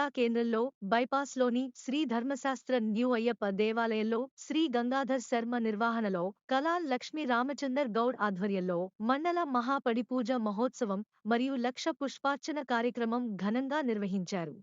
జిల్లా కేంద్రంలో బైపాస్లోని శ్రీ ధర్మశాస్త్ర న్యూ అయ్యప్ప దేవాలయంలో శ్రీ గంగాధర్ శర్మ నిర్వహణలో కలాల్ లక్ష్మీ రామచందర్ గౌడ్ ఆధ్వర్యంలో మండల మహాపడిపూజ మహోత్సవం మరియు లక్ష పుష్పార్చన కార్యక్రమం ఘనంగా నిర్వహించారు.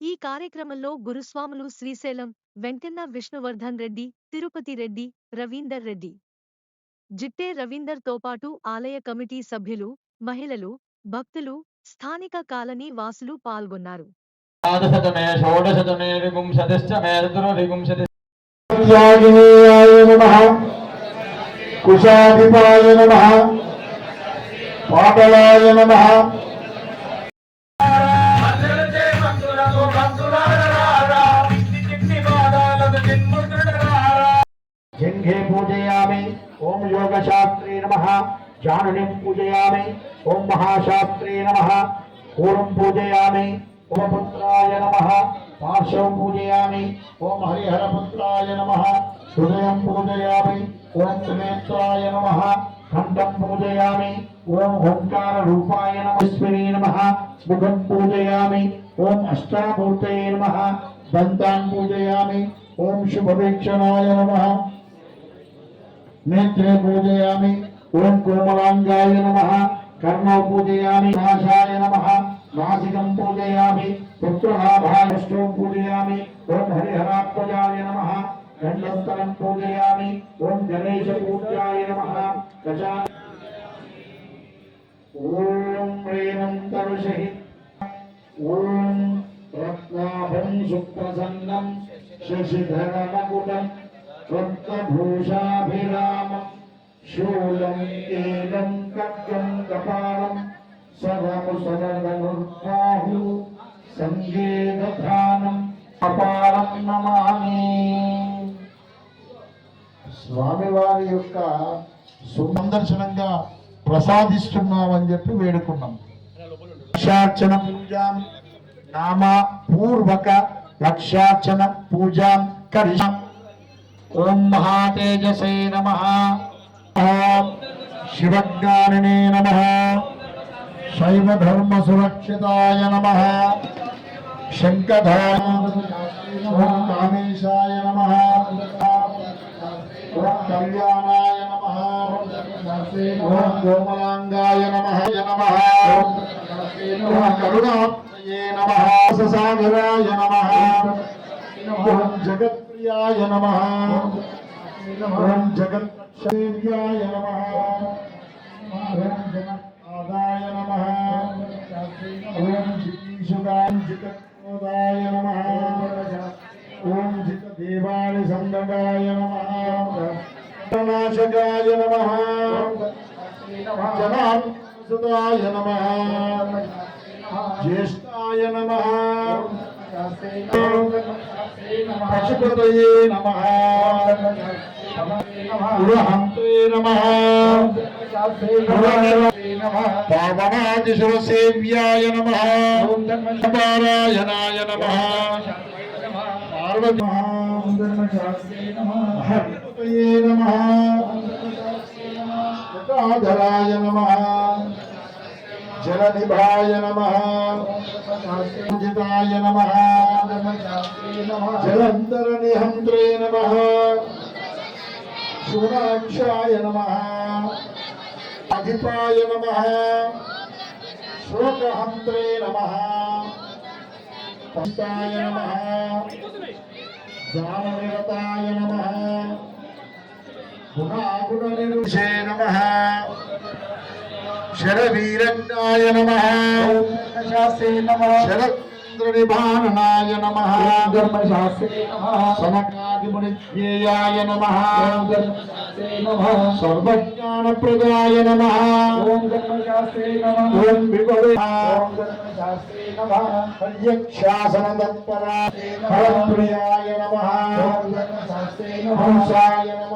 ఈ కార్యక్రమంలో గురుస్వాములు శ్రీశైలం వెంకన్న విష్ణువర్ధన్ రెడ్డి తిరుపతి రెడ్డి రవీందర్ రెడ్డి. జిట్టే రవీందర్తో పాటు ఆలయ కమిటీ సభ్యులు మహిళలు భక్తులు స్థానిక కాలనీ వాసులు పాల్గొన్నారు. جم یوگ شا نم جان پوجیا نم پوجیا ओमपुत्राय नमः पार्श्वं पूजयामि ओं हरिहरपुत्राय नमः हृदयं पूजयामि ओं त्रिनेत्राय नमः खण्डं पूजयामि ओं ओङ्काररूपाय नमस्मिने नमः मुखं पूजयामि ओम् अष्टामूर्तये नमः दन्तान् पूजयामि ओं शुभवीक्षणाय नमः नेत्रे पूजयामि ओं कोमलाङ्गाय नमः कर्णौ पूजयामि नाशाय नमः నాసికం పూజయామి పుత్రలాభాయష్టం పూజయామి ఓం హరిహరాత్మజాయ నమః గండంతరం పూజయామి ఓం గణేశ పూజాయ నమః గజా ఓం రేణంతరుషి ఓం రత్నాభం సుప్రసన్నం శశిధరమకుటం రత్నభూషాభిరామం శూలం ఏలం ఖడ్గం కపాలం సరము సరదనుర్బాహు సంగేదధానం అపారం నమామి స్వామివారి యొక్క సుమందర్శనంగా ప్రసాదిస్తున్నామని చెప్పి వేడుకున్నాం. లక్షార్చన పూజాం నామ పూర్వక లక్షార్చన పూజాం కరిషాం ఓం మహాతేజసే నమ। శివజ్ఞానినే నమ। శైవధర్మ సురక్షితాయ నమ శంఖధార ఓం కామేశాయ నమ ఓం కళ్యాణాయ నమ ఓం కోమలాంగాయ నమ నమ ఓం కరుణాత్మయే నమ సాగరాయ నమ ఓం జగత్ప్రియాయ నమ ఓం జగత్సేవ్యాయ నమ జితీషుగాంజితోదాయ నమ. ఓం జితదేవాని సందగాయ నమ. నాశకాయ నమ. జనాసుదాయ నమ. జ్యేష్ఠాయ నమ. పశుపతయే నమ. గృహంతే నమ. పావనాదిశివసేవ్యాయ నమ. పారాయణాయ నమ. పార్వతీ హరిపతయే నమ. జలనిభాయ నమ. జితాయ నమ. జలంతర నిహంత్రే నమ. శూనాక్షాయ నమ. అధిపాయ నమ. శోకహంత్రే నమ పంచాయ నమ దాననిరతాయ నమ గుణాగుణనిరుషే నమ శరవీరంగాయ నమ శాస్త్రే నమ శర సమకాదిమునిజ్ఞేయాయ నమ సర్వజ్ఞానప్రదాయ నమ ఓం విభవే పర్యక్షాసనదత్పరా ఫలప్రియాయ నమ హంసాయ నమ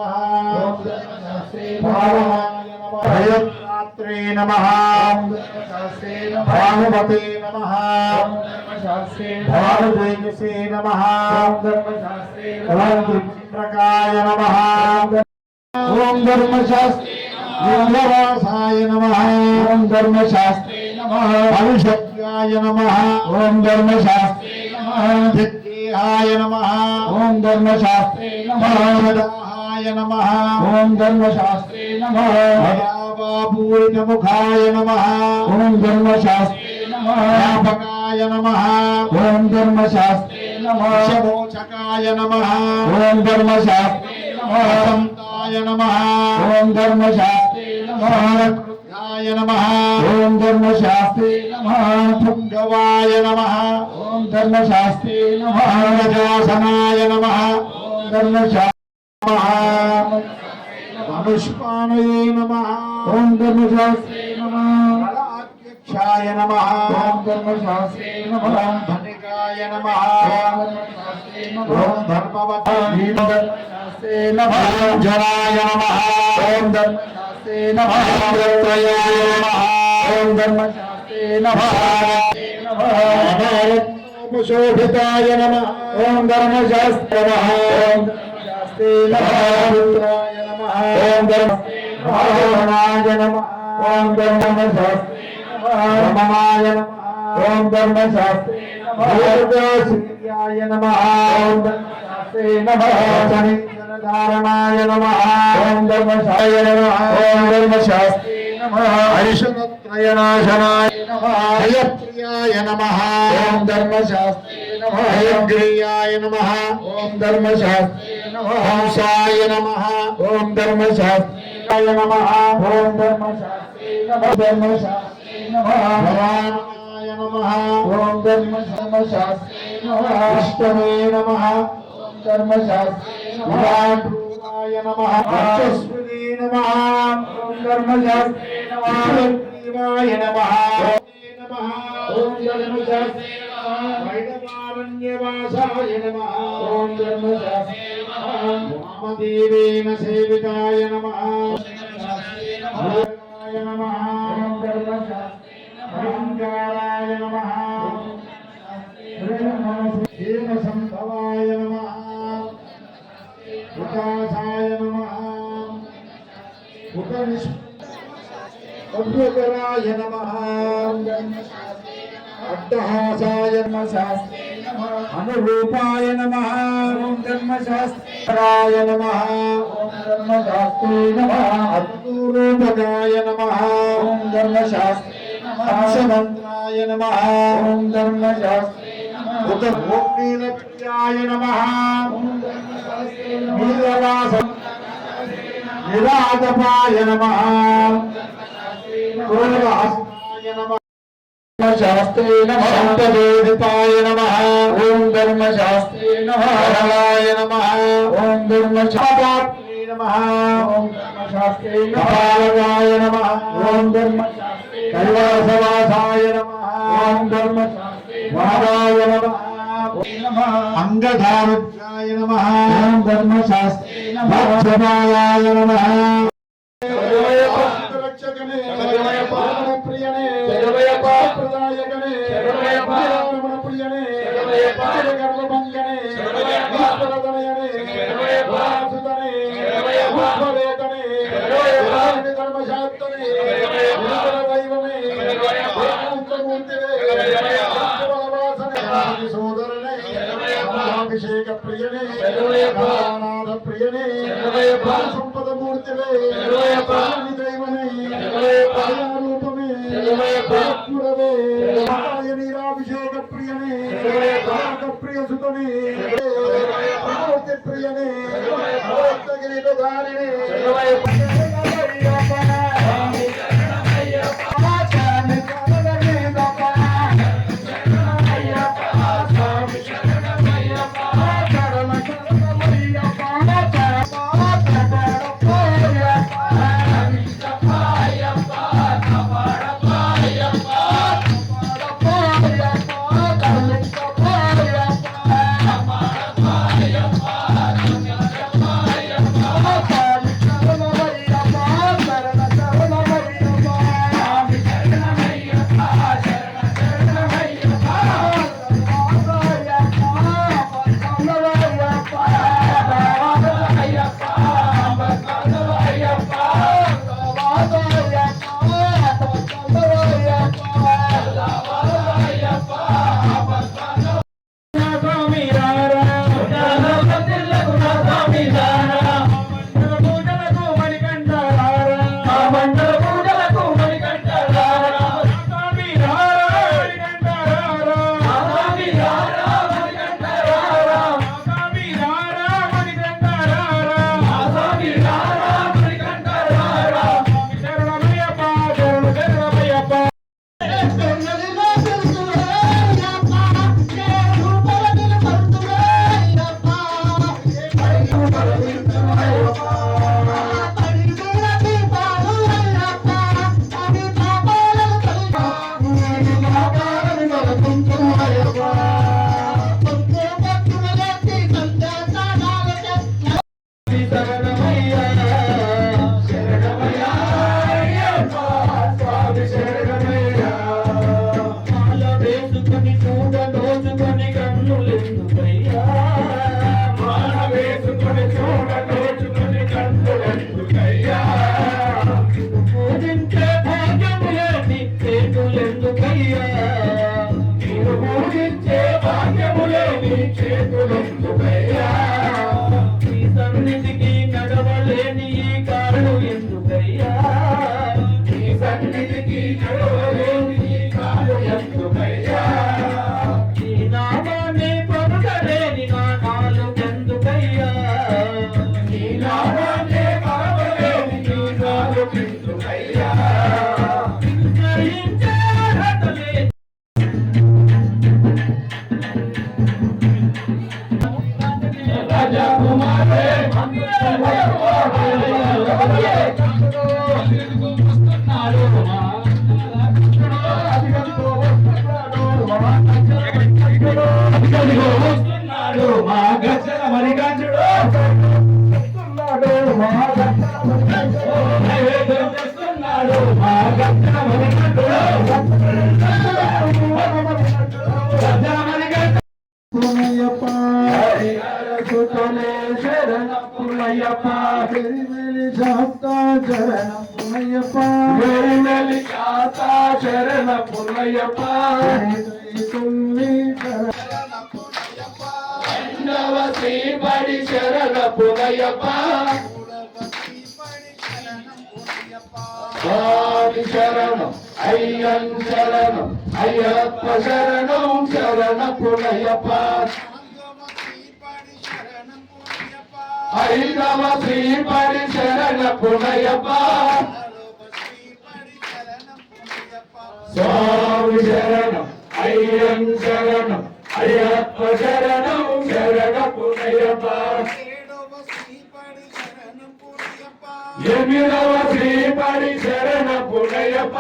భావనాయ నమ భయత్రాత్రే నమ భానుమతే నమ భానుతేజసే నమ ఓం త్రిపుండ్రకాయ నమ. ఓం ధర్మశాస్త్రే లింగవాసాయ నమ. ఓం ధర్మశాస్త్రే నమ. భవిష్యత్య ధర్మశాస్త్రాయ నమః. ఓం ధర్మశాస్త్రే నమః. దిగ్గేహాయ నమః. ఓం ధర్మశాస్త్రే నమః. సదాహాయ నమః. ఓం ధర్మశాస్త్రే నమః. దయావాపూరితముఖాయ నమః. ఓం ధర్మశాస్త్రే నమః వ్యాపకాయ నమః ఓం ధర్మశాస్త్రే నమః శమోచకాయ నమః ఓం ధర్మశాస్త్రే నమః వసంతాయ నమః ఓం ధర్మశాస్త్రే నమః కృతాయ నమః ఓం ధర్మశాస్త్రే నమః పుంగవాయ నమః ఓం ధర్మశాస్త్రే నమః గజాసనాయ నమః ఓం ధర్మశాస్త్రే మనుష్పానయే నమః ఓం ధర్మశాస్త్రే నమః బలాధ్యక్షాయ నమః ఓం ధర్మశాస్త్రే నమః ధనికాయ నమః ఓం ఓం ధర్మవతాయ ధర్మశాస్త్రే నమః జనాయ నమః ఓం ధర్మశాస్త్రే నమః త్రయాయ నమః ఓం ధర్మశాస్త్రే నమః శోభితాయ నమః ఓం ధర్మశాస్త్రే నమః ఓం ధర్మశాస్త్రే నమః పుత్రాయ నమః ఓం ధర్మశాస్త్రే నమః. ఓం ధర్మశాస్త్రే నమః రమణాయ నమః. ఓం ధర్మశాస్త్రే నమః. దుర్గాశిర్యాయ నమః. ఓం ధర్మశాస్త్రే నమః. ధారణాయ నమః. ఓం ధర్మశాస్త్రే నమః. ఓం ధర్మశాస్త్రే నమః. హరిషణత్రయనాశనాయ నమః. హయప్రియాయ నమః. ఓం ధర్మశాస్త్రే నమః హయగ్రీయాయ నమః. ఓం ధర్మశాస్త్రే నమః. హంసాయ నమః. ఓం ధర్మశాస్త్రే నమః. ఓం ధర్మశాస్త్రే నమః. ధర్మశాస్త్రే నమః. భవానాయ నమః. ఓం ధర్మశాస్త్రే నమః. విష్ణవే నమః. ఓం ధర్మశాస్త్రే నమః. విరాట్రూపాయ నమః. వర్చస్వదే నమః. ఓం ధర్మశాస్త్రే నమః. దేవాయ నమః. నమః. ఓం ధర్మశాస్త్రే నమః. వైడవారణ్యవాసాయ నమః. ఓం వామదేవేన సేవితాయ నమః. ఓం నమః. అహంకారాయ నమః. హేమసంభవాయ నమః. వికాసాయ నమః. ఉపనిష్పరాయ నమః. అడ్డహాసాయ నమః. అనురూపాయ నమః ఓం ధర్మశాస్త్రే రాయ నమః ఓం ధర్మశాస్త్రే నమః అద్భురూపకాయ నమః ఓం ధర్మశాస్త్రే నమః హంసమంత్రాయ నమః ఓం ధర్మశాస్త్రే నమః ఉత ధర్మశాస్త్రే నమః నీలవాస నిరాజపాయ నమః పూర్వహస్తాయ నమః ధర్మశాస్త్రే నమః శాంతవేదితాయ నమః. ఓం ధర్మశాస్త్రే నమః. హరాయ నమః. ఓం ధర్మశాస్త్రే నమః. ఓం ధర్మశాస్త్రే నమః. కపాలకాయ నమః. ఓం ధర్మశాస్త్రే కైలాసవాసాయ నమః. ఓం ధర్మశాస్త్రే మహారాయ నమః. నమః. అంగధారుద్రాయ నమః. ఓం ధర్మశాస్త్రే అభిషేక ప్రియనే ప్రియనే సంపద మూర్తివే me go. చేస్తున్నాడు మా ఐదవ శ్రీపడి శరణ పుల్లయ్యప్ప స్వామి శరణం అయ్యం శరణం అయ్యప్ప శరణం శరణ పుల్లయ్యప్ప ఎనిమిదవ శ్రీపడి శరణ పుల్లయ్యప్ప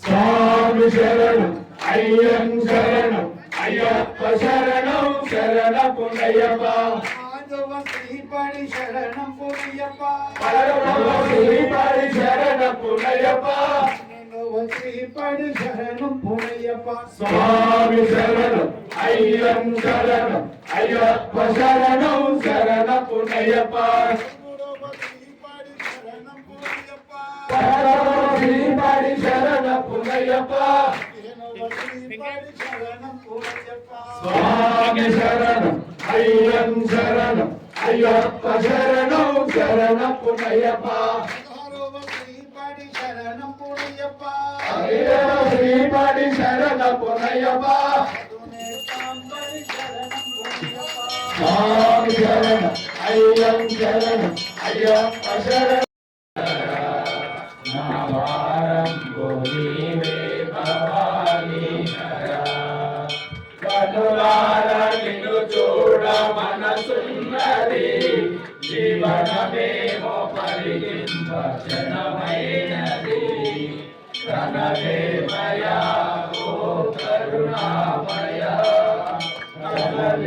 స్వామి శరణం అయ్యం శరణం అయ్యప్ప శరణం శరణ పుల్లయ్యప్ప శరణం పురియప్ప పదవ శ్రీపడి శరణ పుల్లయ్యప్ప శ్రీపడి శరణం పునయ్యప్ప స్వామి శరణం అయ్యం శరణం అయ్యప్ప శరణం శరణ పుల్లయ్యప్ప శ్రీపడి శరణ పుల్లయ్యప్ప స్వామి శరణం అయ్యం శరణం అయ్యప్ప శరణం శరణ పునయ్యప్ప అయ్యవ శ్రీపడి శరణ పునయ్యప్ప స్వామి శరణం అయ్యం శరణం అయ్యప్ప శరణం.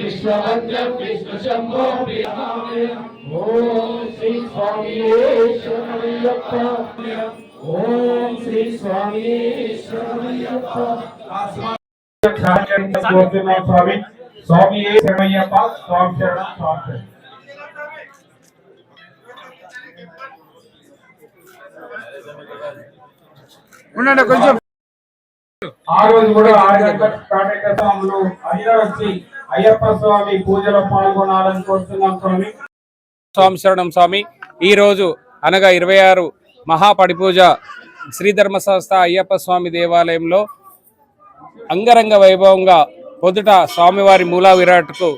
విశ్వవంద్యం విష్ణు శంభో ఓం శ్రీ స్వామి శరణయ్యప్ప ఓం స్వామి స్వామి శరణమయ్యప్ప స్వామి శరణం స్వామి శరణం. ఉండండి కొంచెం. ఆ రోజు కూడా ఆరు గంటలకు స్టార్ట్ స్వాములు అందరూ వచ్చి అయ్యప్ప స్వామి పూజలో పాల్గొనాలని కోరుతున్నాం స్వామి. స్వామి శరణం స్వామి. ఈ రోజు అనగా ఇరవై ఆరు మహాపడిపూజ శ్రీ సంస్థ అయ్యప్ప స్వామి దేవాలయంలో అంగరంగ వైభవంగా పొద్దుట స్వామివారి మూలా విరాట్కు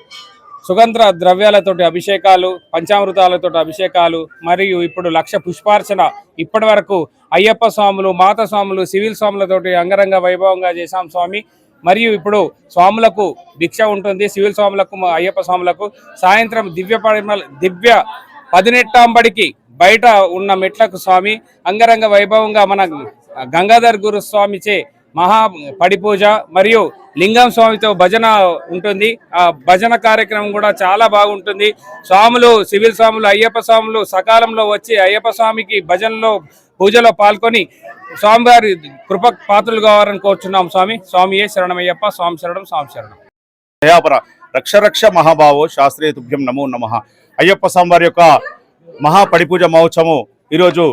సుగంధ ద్రవ్యాలతోటి అభిషేకాలు పంచామృతాలతోటి అభిషేకాలు మరియు ఇప్పుడు లక్ష పుష్పార్చన ఇప్పటి వరకు అయ్యప్ప స్వాములు మాత స్వాములు సివిల్ స్వాములతోటి అంగరంగ వైభవంగా చేశాం స్వామి. మరియు ఇప్పుడు స్వాములకు దీక్ష ఉంటుంది. సివిల్ స్వాములకు అయ్యప్ప స్వాములకు సాయంత్రం దివ్య పరిమళ దివ్య పదినెట్టాంబడికి బయట ఉన్న మెట్లకు స్వామి అంగరంగ వైభవంగా మన గంగాధర్ గురు స్వామిచే మహా పడిపూజ మరియు లింగం స్వామితో భజన ఉంటుంది. ఆ భజన కార్యక్రమం కూడా చాలా బాగుంటుంది. స్వాములు సివిల్ స్వాములు అయ్యప్ప స్వాములు సకాలంలో వచ్చి అయ్యప్ప స్వామికి భజనలో పూజలో పాల్గొని స్వామివారి కృప పాత్రలు కావాలని కోరుచున్నాం స్వామి. స్వామి ఏ శరణమయ్యప్ప స్వామి శరణం స్వామి శరణం. దయాపర రక్ష రక్ష మహాభావో శాస్త్రీయ తుభ్యం నమో నమ. అయ్యప్ప స్వామివారి యొక్క మహాపడిపూజ మహోత్సవం ఈరోజు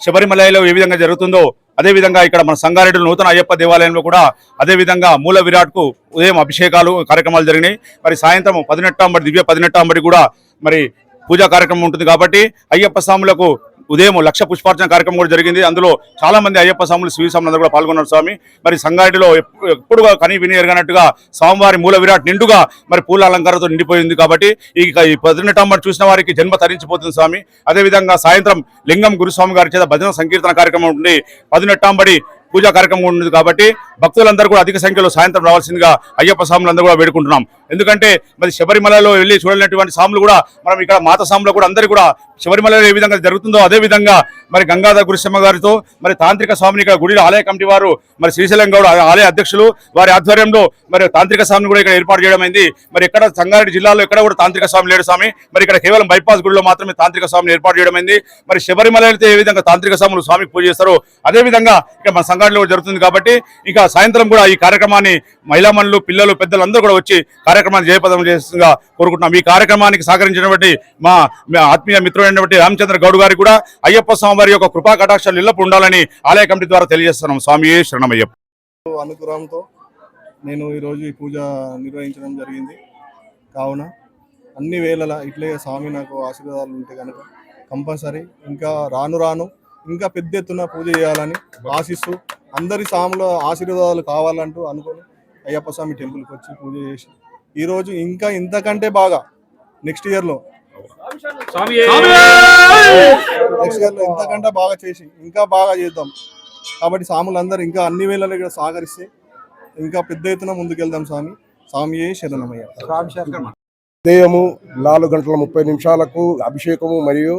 శబరిమలలో ఏ విధంగా జరుగుతుందో అదే విధంగా ఇక్కడ మన సంగారెడ్డి నూతన అయ్యప్ప దేవాలయంలో కూడా అదే విధంగా మూల విరాట్కు ఉదయం అభిషేకాలు కార్యక్రమాలు జరిగినాయి. మరి సాయంత్రం పదినెట్టాంబడి దివ్య పదినెట్టాంబడి కూడా మరి పూజా కార్యక్రమం ఉంటుంది కాబట్టి అయ్యప్ప స్వాములకు ఉదయం లక్ష పుష్పార్చన కార్యక్రమం కూడా జరిగింది. అందులో చాలా మంది అయ్యప్ప స్వాములు శివ స్వాములు కూడా పాల్గొన్నారు స్వామి. మరి సంగారెడ్డిలో ఎప్పుడు ఎప్పుడుగా కని విని ఎరగనట్టుగా స్వామివారి మూల విరాట్ నిండుగా మరి పూల అలంకారంతో నిండిపోయింది కాబట్టి ఈ ఈ చూసిన వారికి జన్మ తరించిపోతుంది స్వామి. అదేవిధంగా సాయంత్రం లింగం గురుస్వామి గారి చేత భజన సంకీర్తన కార్యక్రమం ఉంటుంది పదినెట్టాంబడి పూజా కార్యక్రమం ఉంటుంది కాబట్టి భక్తులందరూ కూడా అధిక సంఖ్యలో సాయంత్రం రావాల్సిందిగా అయ్యప్ప స్వాములందరూ కూడా వేడుకుంటున్నాం. ఎందుకంటే మరి శబరిమలలో వెళ్ళి చూడలేనటువంటి స్వాములు కూడా మనం ఇక్కడ మాత స్వాములు కూడా అందరూ కూడా శబరిమలలో ఏ విధంగా జరుగుతుందో అదే విధంగా మరి గంగాధర గురుశమ్మ గారితో మరి తాంత్రిక స్వామిని ఇక్కడ గుడిలో ఆలయ కమిటీ వారు మరి శ్రీశైలం గౌడ్ ఆలయ అధ్యక్షులు వారి ఆధ్వర్యంలో మరి తాంత్రిక స్వామిని కూడా ఇక్కడ ఏర్పాటు చేయడం అయింది. మరి ఎక్కడ సంగారెడ్డి జిల్లాలో ఎక్కడ కూడా తాంత్రిక స్వామి లేడు స్వామి. మరి ఇక్కడ కేవలం బైపాస్ గుడిలో మాత్రమే తాంత్రిక స్వామిని ఏర్పాటు చేయడం అయింది. మరి శబరిమల అయితే ఏ విధంగా తాంత్రిక స్వాములు స్వామికి పూజ చేస్తారో అదే విధంగా ఇక్కడ మన సంగారెడ్డిలో జరుగుతుంది కాబట్టి ఇంకా సాయంత్రం కూడా ఈ కార్యక్రమాన్ని మహిళా మనులు పిల్లలు పెద్దలు అందరూ కూడా వచ్చి కార్యక్రమాన్ని జయప్రదం చేస్తుందిగా కోరుకుంటున్నాం. ఈ కార్యక్రమానికి సహకరించినటువంటి మా ఆత్మీయ మిత్రుడైనటువంటి రామచంద్ర గౌడ్ గారికి కూడా అయ్యప్ప స్వామి వారి యొక్క కృపా కటాక్షాలు ఇళ్ళప్పుడు ఉండాలని ఆలయ కమిటీ ద్వారా తెలియజేస్తున్నాం. స్వామి శరణమయ్యప్ప. అనుగ్రహంతో నేను ఈరోజు ఈ పూజ నిర్వహించడం జరిగింది. కావున అన్ని వేళలా ఇట్లే స్వామి నాకు ఆశీర్వాదాలు ఉంటే కనుక కంపల్సరీ ఇంకా రాను రాను ఇంకా పెద్ద ఎత్తున పూజ చేయాలని ఆశిస్తూ అందరి స్వాముల ఆశీర్వాదాలు కావాలంటూ అనుకొని అయ్యప్ప స్వామి టెంపుల్కి వచ్చి పూజ చేసి ఈరోజు ఇంకా ఇంతకంటే బాగా నెక్స్ట్ ఇయర్లో స్వామి నెక్స్ట్ ఇయర్లో ఇంతకంటే బాగా చేసి ఇంకా బాగా చేద్దాం. కాబట్టి స్వాములందరూ ఇంకా అన్ని వేళలు ఇక్కడ సహకరిస్తే ఇంకా పెద్ద ఎత్తున ముందుకెళ్దాం స్వామి. స్వామియే శరణమయ్య. ఉదయము నాలుగు గంటల ముప్పై నిమిషాలకు అభిషేకము మరియు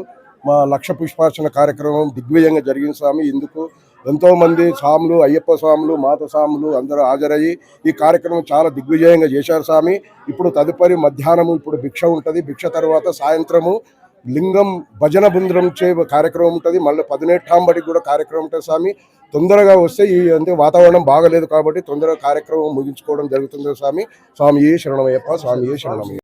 మా లక్ష పుష్పార్చన కార్యక్రమం దిగ్విజయంగా జరిగింది స్వామి. ఇందుకు ఎంతో మంది స్వాములు అయ్యప్ప స్వాములు మాత స్వాములు అందరూ హాజరయ్యి ఈ కార్యక్రమం చాలా దిగ్విజయంగా చేశారు స్వామి. ఇప్పుడు తదుపరి మధ్యాహ్నము ఇప్పుడు భిక్ష ఉంటుంది. భిక్ష తర్వాత సాయంత్రము లింగం భజన బృందం చే కార్యక్రమం ఉంటుంది. మళ్ళీ పదినెట్టాంబడికి కూడా కార్యక్రమం ఉంటుంది స్వామి. తొందరగా వస్తే ఈ అంటే వాతావరణం బాగలేదు కాబట్టి తొందరగా కార్యక్రమం ముగించుకోవడం జరుగుతుంది స్వామి. స్వామి ఏ శరణమయ్యప్ప స్వామి ఏ శరణమయ్య